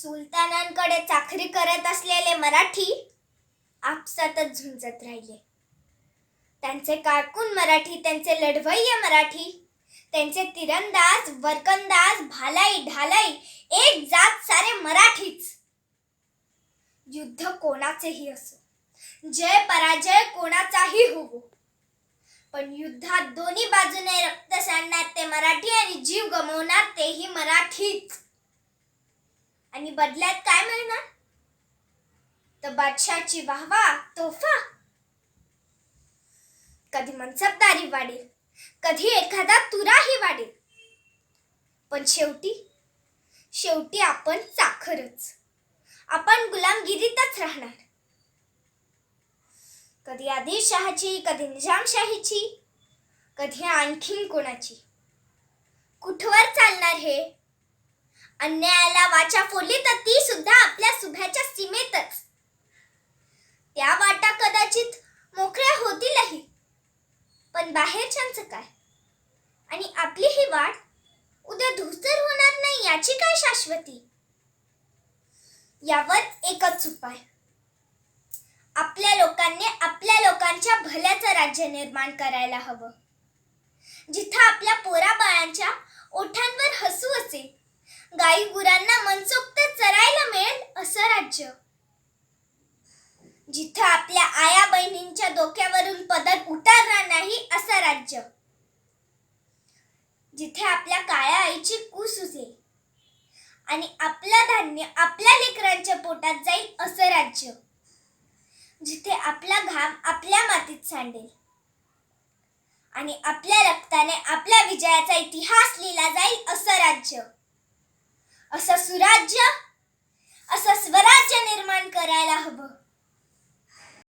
सुलतानांकडे चाकरी करत असलेले मराठी आपसातच झुंजत राहिले. त्यांचे कारकून मराठी त्यांचे लढवय्य मराठी त्यांचे तिरंदाज वरकंदाज भालाई ढालाई एक जात सारे मराठीच. युद्ध कोणाचेही असो जय पराजय कोणाचाही होवो पण युद्धात दोन्ही बाजूने रक्त सांडणार ते मराठी आणि जीव गमवणार तेही मराठीच. आणि बदल्यात काय मिळणार? तर बादशाची वाहवा तोफा. कधी मनसबदारी वाढेल कधी एखादा तुराही वाढेल. पण शेवटी शेवटी आपण चाखरच आपण गुलामगिरीतच राहणार. कधी आदिलशहाची कधी निजामशाहीची कधी आणखीन कोणाची. कुठवर चालणार हे? अन्यायाला वाचा फोडली तर ती सुद्धा आपल्या सुभ्याच्या सीमेतच. त्या वाटा कदाचित मोकळ्या होतीलही. पण बाहेरच्यांचं काय? आणि आपली ही वाट उद्या धुसर होणार नाही याची काय शाश्वती? यावर एकच उपाय. आपल्या लोकांनी आपल्या लोकांच्या भल्याचं राज्य निर्माण करायला हवं. जिथं आपल्या पोराबाळांच्या ओठांवर हसू असेल गाई गुरांना मनसोक्त चरायला मिळेल असं राज्य. जिथं आपल्या आया बहिणींच्या डोक्यावरून पदर उतारणार नाही असं राज्य. जिथे आपल्या काळ्या आईची कूस उजेल आणि आपलं धान्य आपल्या लेकरांच्या पोटात जाईल असं राज्य. जिथे आपला घाम आपल्या मातीत सांडेल आणि आपल्या रक्ताने आपल्या विजयाचा इतिहास लिहिला जाईल असं राज्य असं सुराज्य असं स्वराज्य निर्माण करायला हवं.